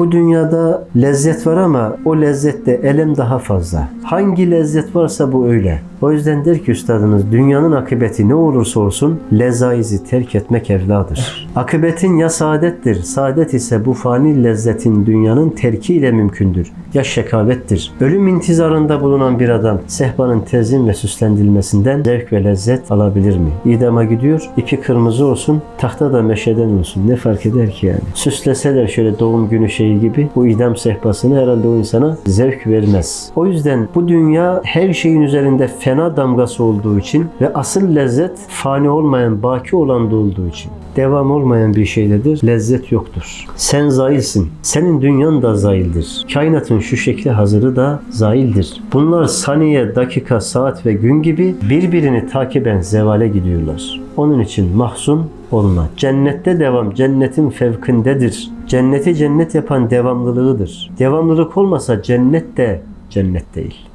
bu dünyada lezzet var ama o lezzette elem daha fazla. Hangi lezzet varsa bu öyle. O yüzden der ki üstadımız dünyanın akıbeti ne olursa olsun lezaizi terk etmek evladır. Akıbetin ya saadettir. Saadet ise bu fani lezzetin dünyanın terkiyle mümkündür. Ya şekavettir. Ölüm intizarında bulunan bir adam sehpanın tezin ve süslendirilmesinden zevk ve lezzet alabilir mi? İdama gidiyor, ipi kırmızı olsun, tahta da meşeden olsun. Ne fark eder ki yani? Süsleseler şöyle doğum günü şeyi gibi bu idam sehpasını herhalde o insana zevk vermez. O yüzden bu dünya her şeyin üzerinde fena damgası olduğu için ve asıl lezzet fani olmayan, baki olan da olduğu için. Devam olmayan bir şeydedir, lezzet yoktur. Sen zailsin. Senin dünyan da zaildir. Kainatın şu şekli hazırı da zaildir. Bunlar saniye, dakika, saat ve gün gibi birbirini takiben zevale gidiyorlar. Onun için mahzun olma. Cennette devam, cennetin fevkindedir. Cenneti cennet yapan devamlılığıdır. Devamlılık olmasa cennet de cennet değil.